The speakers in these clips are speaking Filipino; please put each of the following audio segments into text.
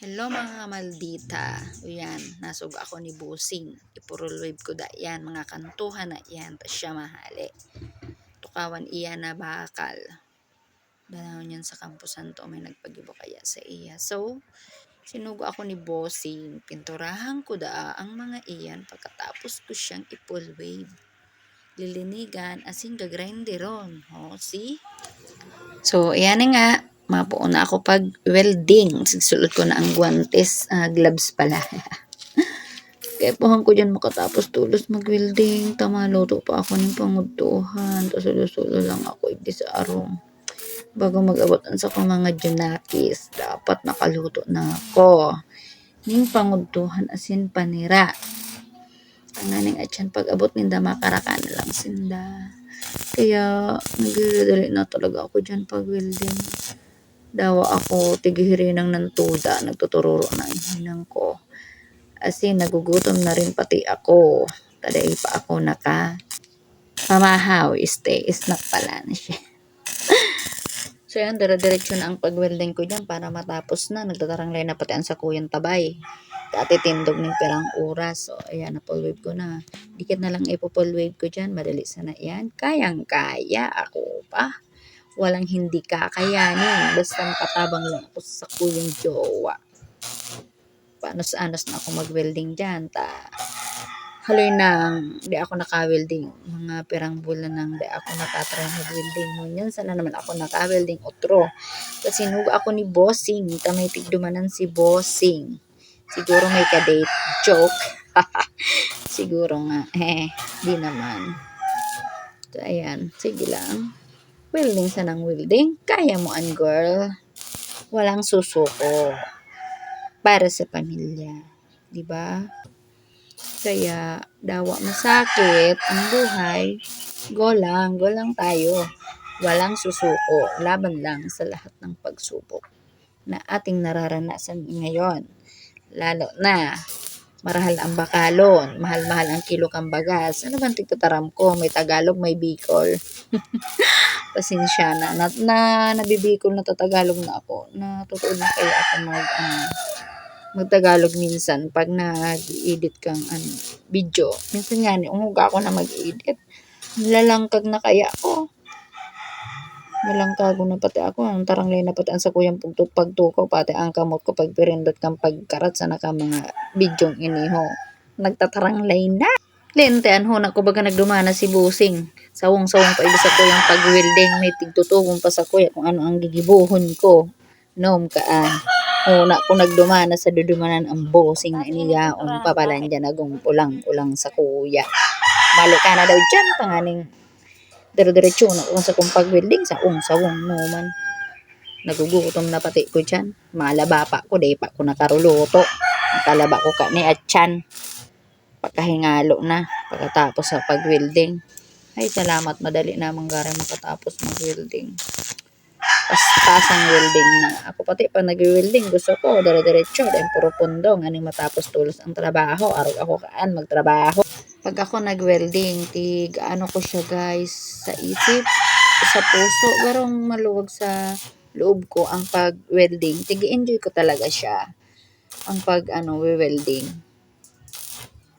Hello mga maldita. O yan, nasug ako ni Busing. Ipurul wave ko da yan, mga kantuhan na yan. Tas siya mahali. Tukawan iya na bakal. Dalawon yan sa kampusan to, may nagpagibo kaya sa iya. So, sinugo ako ni Bossing. Pinturahan ko da ang mga iyan pagkatapos ko siyang ipul wave. Lilinigan asin gagrinderon. O, see? So, ayan na nga. Mapuo na ako pag welding. Sigsulot ko na ang guantes, ah, gloves pala. Kaya puhang ko dyan makatapos tulos mag-welding. Tama, luto pa ako ng pangutuhan. Tapos sulo lang ako hindi sa arong. Bago mag-abot sa akong mga junakis, dapat nakaluto na ako. Ning pangutuhan asin panira. Ang naning atyan pag-abot ninda makarakan lang sinda. Kaya nagdadali na talaga ako dyan pag welding. Dawa ako tigihirinang ng tuda, nagtutururo na hinang ko. As in, nagugutom na rin pati ako. Taday pa ako naka pamahaw, stay, snack pala na siya. so yan, dire-diretso na ang pag-welding ko dyan para matapos na. Nagtatarang na pati ang sa kuyang tabay. Dati tindog ng perang oras. So, ayan, na full wave ko na. Dikit na lang ipo-full wave ko dyan. Madali sana yan. Kayang-kaya ako pa. Walang hindi kakayanin. Basta katabang lang ako sa kuyang jowa. Paano sa anas na ako mag-welding dyan. Ta haloy nang di ako naka-welding. Mga pirang bulan nang di ako nakatry mag-welding. Ngunyan, sana naman ako naka-welding otro. Kasi sinugo ako ni Bossing. Kamay tigdumanan si Bossing. Siguro may kadate. Joke. Siguro nga. Eh, di naman. So, ayan. Sige lang. Welding sa ng welding. Kaya mo an girl. Walang susuko. Para sa pamilya. Ba? Kaya, dawa masakit ang buhay. Go lang. Go lang tayo. Walang susuko. Laban lang sa lahat ng pagsubok na ating nararanasan ngayon. Lalo na, marahal ang bakalon, mahal-mahal ang kilo kang bagas. Ano bang tigtataram ko? May Tagalog, may Bicol. Pasensya na. na, na nabibikol na tatagalog na ako. Natutuod na kaya ako mag, ano, magtagalog minsan pag nag-edit kang ano, video. Minsan nga, umuga ako na mag-edit. Nilalangkag na kaya ako. Nalangkago na pati ako. Ang taranglay na pati ang sa kuyang pagtut pagtukaw. Pati ang kamot ko pag pirindot kang pagkarat sa naka mga bidyong iniho. Nagtataranglay na. Lentean ho na ko baga nagdumana si Busing. Sawong-sawong pa sa kuyang pag-welding. May tigtutugong pa sa kuya kung ano ang gigibuhon ko. Nom kaan. Una ko nagdumana sa dudumanan ang Busing na iniyaon pa pala dyan agong pulang-ulang sa kuya. Balo ka na daw dyan panganing dire-diretso na kung sa kong pag-welding sa ung sawong no man. Nagugutom na pati ko dyan. Malaba pa ko, di pa ko nakaruluto. Nakalaba ko ka ni Atchan. Pagkahingalo na. Pagkatapos sa pag-welding. Ay, salamat. Madali namang gara makatapos mag-welding. Pas-pasang welding na. Ako pati pag nag-welding, gusto ko, dire-diretso. Dahil puro pundong. Aning matapos tulos ang trabaho. Arog ako kaan magtrabaho. Pag ako nag-welding, tig, ano ko siya guys, sa isip, sa puso, garong maluwag sa loob ko ang pag-welding. Tigi-enjoy ko talaga siya. Ang pag, ano, welding.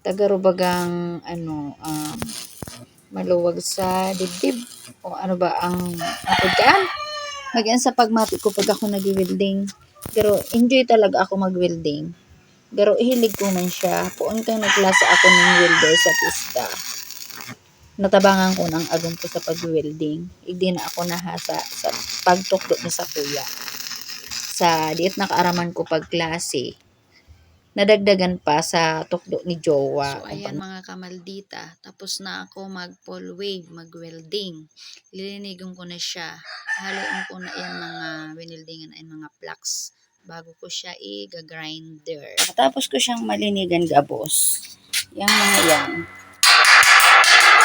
Tagarubagang, ano, um, maluwag sa dibdib. O ano ba ang, dyan? Magyan sa pagmati ko pag ako nag-welding. Pero, enjoy talaga ako mag-welding. Pero hilig ko man siya. Puon kang nagklase ako ng welder sa pista. Natabangan ko ng agong ko sa pag-welding. Hindi na ako nahasa sa pagtukdo na sa kuya. Sa diet nakaaraman ko pagklase. Nadagdagan pa sa tukdo ni Jowa. So, ayan mga kamaldita. Tapos na ako mag-pull wave, mag-welding. Lilinigon ko na siya. Haluin ko na yan mga winildingan ay mga plugs bago ko siya i-grinder. Tapos ko siyang malinigan gabos. Yang mga yan.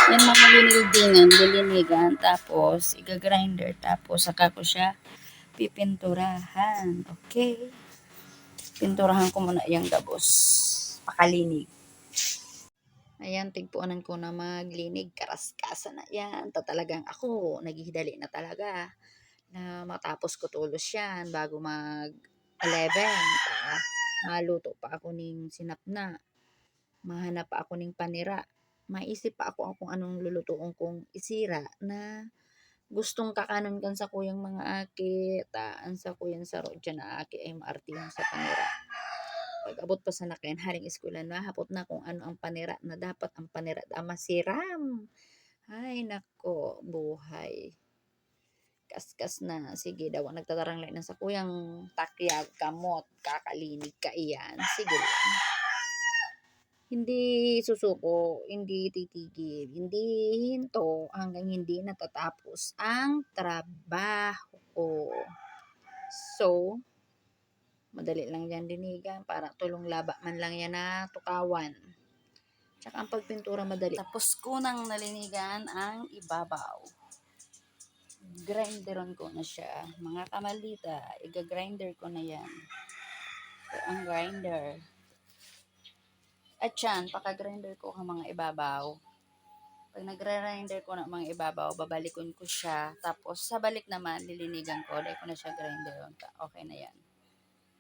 Yan mga winildingan, lilinigan. Tapos, i-grinder. Tapos, saka ko siya pipinturahan. Okay. Pinturahan ko muna yung gabos. Pakalinig. Ayan, tigpuanan ko na maglinig. Karaskasa na yan. Ta talagang ako, naghihidali na talaga na matapos ko tulos yan bago mag 11. Ta, maluto pa ako ning sinapna. Mahanap pa ako ning panira. Maisip pa ako kung anong lulutuon kong isira na gustong kakanon kan sa kuyang mga aki. Ta, ang sa kuyang saro dyan na aki ay maartihan sa panira. Pag abot pa sa nakin, haring eskwela na, hapot na kung ano ang panira na dapat ang panira da masiram. Ay, nako, buhay. Kaskas na. Sige daw, nagtatarang lang na sa kuyang takyag, kamot, kakalinig ka iyan. Sige lang. Hindi susuko, hindi titigil, hindi hinto hanggang hindi natatapos ang trabaho. So, madali lang yan dinigan para tulong laba man lang yan na tukawan. Tsaka ang pagpintura madali. Tapos ko nang nalinigan ang ibabaw. Grinderon ko na siya. Mga kamalita, iga-grinder ko na yan. Ito ang grinder. At yan, paka-grinder ko ang mga ibabaw. Pag nagre-grinder ko ng mga ibabaw, babalikon ko siya. Tapos, sa balik naman, lilinigan ko. Dahil ko na siya grinderon. Okay na yan.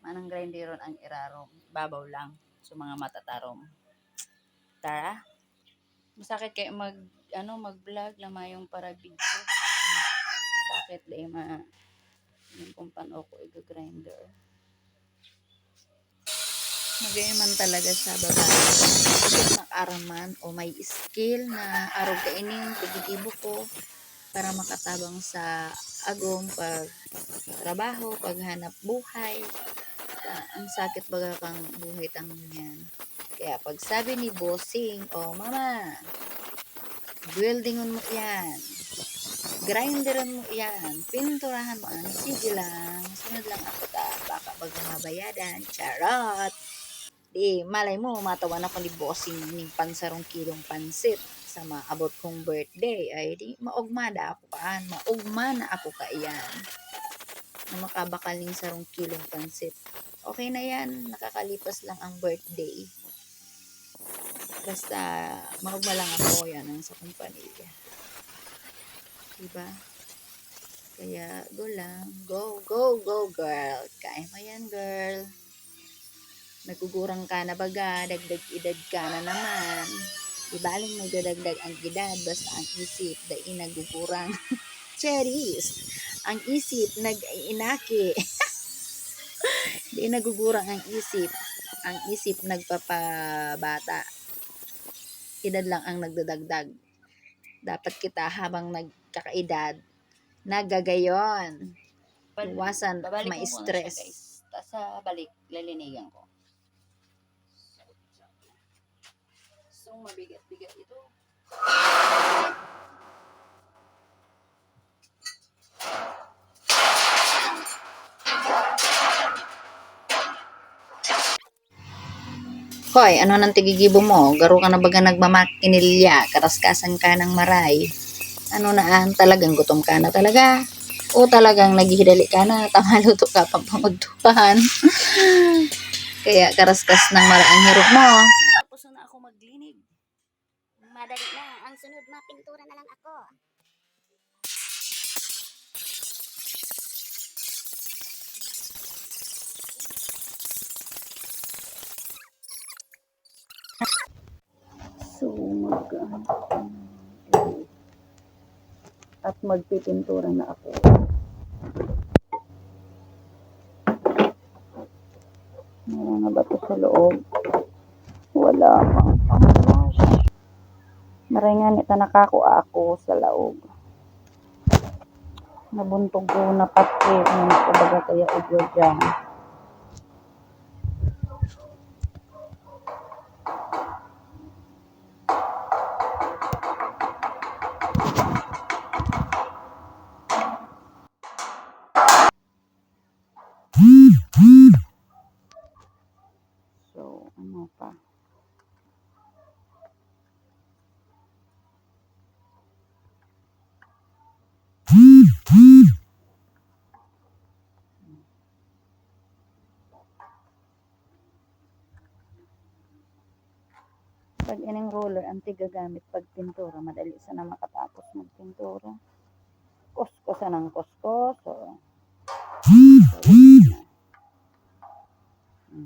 Manang grinderon ang irarom. Babaw lang. So, mga matatarom. Tara. Masakit kayo mag, ano, mag-vlog. Lama yung para video. Sakit dahil ma, yung kung paano ko i-grinder. Magayon man talaga sa babae. Nakaraman o may skill na araw kainin, pagkitibo ko para makatabang sa agong pag trabaho, paghanap buhay. Ang sakit baga kang buhay tang yan. Kaya pag sabi ni bossing, oh mama, buildingon mo yan. Grinderan mo yan. Pinturahan mo yan. Sige lang. Sunod lang ako ta. Baka baga mabayadan. Charot. Di, malay mo, matawan ako ni bossing ning pansarong kilong pansit sa maabot kong birthday. Ay, di, maugmada ako kaan. Maugma na ako kaiyan. Na makabakal ning sarong kilong pansit. Okay na yan. Nakakalipas lang ang birthday. Basta, maugma lang ako yan ang sa kumpanya. Diba? Kaya, go lang. Go, go, go, girl. Kaya mo yan, girl. Nagugurang ka na baga, dagdag edad ka na naman. Di baling nagdadagdag ang edad, basta ang isip, dahil nagugurang. Cherries! Ang isip, nag-inaki. Di nagugurang ang isip. Ang isip, nagpapabata. Edad lang ang nagdadagdag. Dapat kita habang nagkakaedad, nagagayon. Iwasan, Babalik may ko muna siya, stress. guys. Tapos sa balik, lalinigan ko. So, mabigat-bigat ito. Hoy, ano nang tigigibo mo? Garo ka na baga nagmamakinilya, karaskasan ka ng maray. Ano na ang talagang gutom ka na talaga? O talagang naghihidali ka na, tamaluto ka pang pangudtuhan. Kaya karaskas ng maray ang hirap mo. Tapos na ako maglinig. Madali na. Ang sunod, mapintura na lang ako. So, mag at magpipintura na ako. Meron na ba ito sa loob? Wala pa. Oh my gosh. Maringan ito nakakuha ako sa laog. Nabuntog ko na pati. Ano ko baga kaya ito dyan. So, ano pa? Pag ining roller, ang tigagamit pag pintura, madali sa na makatapos magpintura. Kuskosa ng kuskos. So.